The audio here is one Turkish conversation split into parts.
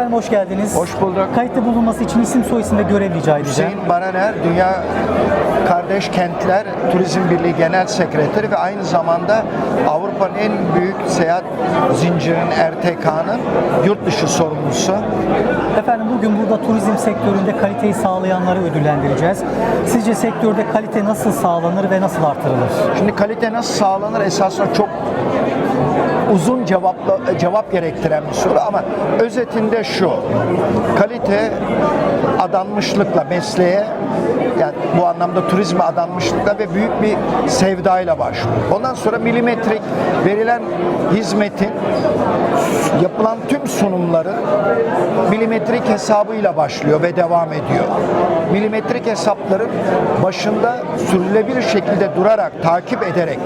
Efendim hoş geldiniz. Hoş bulduk. Kayıtlı bulunması için isim soyisim ve görev rica edeceğim. Hüseyin Baraner, Dünya Kardeş Kentler Turizm Birliği Genel Sekreteri ve aynı zamanda Avrupa'nın en büyük seyahat zincirinin RTK'nın yurt dışı sorumlusu. Efendim bugün burada turizm sektöründe kaliteyi sağlayanları ödüllendireceğiz. Sizce sektörde kalite nasıl sağlanır ve nasıl artırılır? Şimdi kalite nasıl sağlanır esasında çok uzun cevapla, cevap gerektiren bir soru ama özetinde şu. Kalite adanmışlıkla mesleğe yani bu anlamda turizme adanmışlıkla ve büyük bir sevdayla başlıyor. Ondan sonra milimetrik verilen hizmetin yapılan tüm sunumların milimetrik hesabıyla başlıyor ve devam ediyor. Milimetrik hesapların başında sürülebilir şekilde durarak, takip ederek,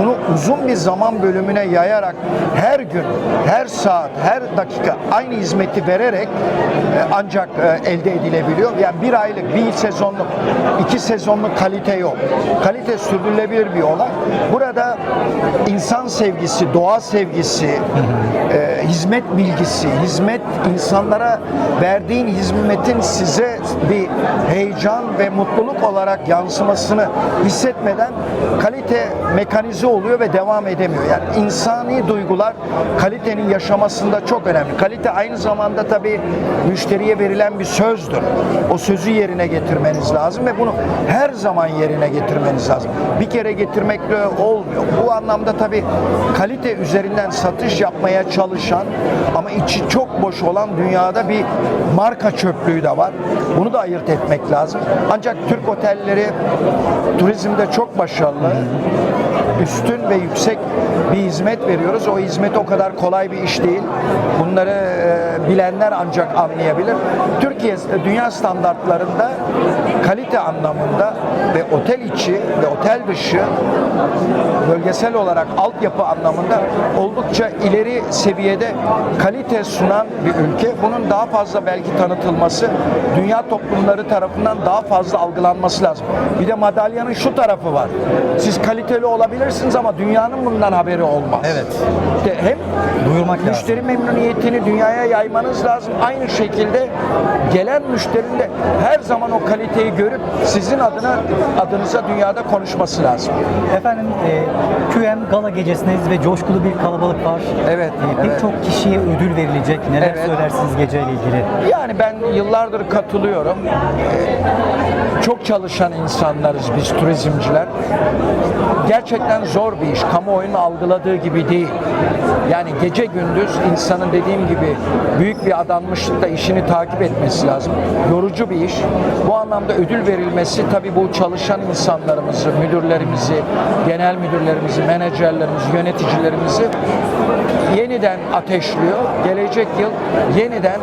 bunu uzun bir zaman bölümüne yayarak her gün, her saat, her dakika aynı hizmeti vererek e, ancak e, elde edilebiliyor. Yani bir aylık, bir sezonluk, iki sezonluk kalite yok. Kalite sürdürülebilir bir olay. Burada insan sevgisi, doğa sevgisi, e, hizmet bilgisi, hizmet insanlara verdiğin hizmetin size bir heyecan ve mutluluk olarak yansımasını hissetmeden kalite mekanize oluyor ve devam edemiyor. Yani insani duygular kalitenin yaşamasında çok önemli. Kalite aynı zamanda tabii müşteriye verilen bir sözdür. O sözü yerine getirmeniz lazım ve bunu her zaman yerine getirmeniz lazım. Bir kere getirmekle olmuyor. Bu anlamda tabii kalite üzerinden satış yapmaya çalışan ama içi çok boş olan dünyada bir marka çöplüğü de var. Bunu da ayırt etmek lazım. Ancak Türk otelleri turizmde çok başarılı. Üstün ve yüksek bir hizmet veriyoruz. O hizmet o kadar kolay bir iş değil. Bunları e, bilenler ancak anlayabilir. Türkiye dünya standartlarında kalite anlamında ve otel içi ve otel dışı bölgesel olarak altyapı anlamında oldukça ileri seviyede kalite sunan bir ülke. Bunun daha fazla belki tanıtılması, dünya toplumları tarafından daha fazla algılanması lazım. Bir de madalyanın şu tarafı var. Siz kaliteli olabilirsiniz ama dünyanın bundan haberi olmaz. Evet. İşte hem Duyurmak lazım. müşteri memnuniyetini dünyaya yaymanız lazım. Aynı şekilde gelen müşterinin de her zaman o kaliteyi görüp sizin adına adınıza dünyada konuşması lazım. Efendim e, QM Gala gecesindeyiz ve coşkulu bir kalabalık var. Evet, E, Pek evet. çok kişiye ödül verilecek. Neler Evet. söylersiniz geceyle ilgili? Yani ben yıllardır katılıyorum. Ee, Çok çalışan insanlarız biz turizmciler. Gerçekten zor bir iş. Kamuoyunun algıladığı gibi değil. Yani gece gündüz insanın dediğim gibi büyük bir adanmışlıkla işini takip etmesi lazım. Yorucu bir iş. Bu anlamda ödül verilmesi tabii bu çalışan insanlarımızı, müdürlerimizi, genel müdürlerimizi, menajerlerimizi, yöneticilerimizi yeniden ateşliyor. Gelecek yıl yeniden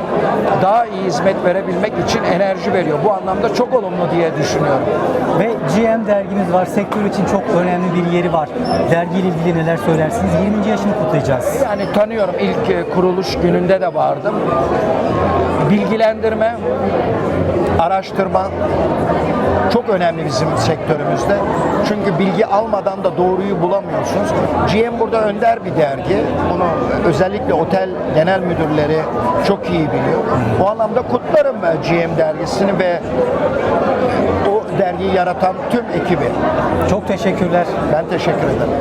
daha iyi hizmet verebilmek için enerji veriyor. Bu anlamda çok olumlu diye düşünüyorum. Ve GM dergimiz var. Sektör için çok önemli bir yeri var. Dergiyle ilgili neler söylersiniz? 20. yaşını kutlayacağız. Yani tanıyorum ilk e, kuruluş gününde de vardım. Bilgilendirme, araştırma çok önemli bizim sektörümüzde. Çünkü bilgi almadan da doğruyu bulamıyorsunuz. GM burada önder bir dergi. Bunu özellikle otel genel müdürleri çok iyi biliyor. Bu anlamda kutlarım ben GM dergisini ve o dergiyi yaratan tüm ekibi. Çok teşekkürler. Ben teşekkür ederim.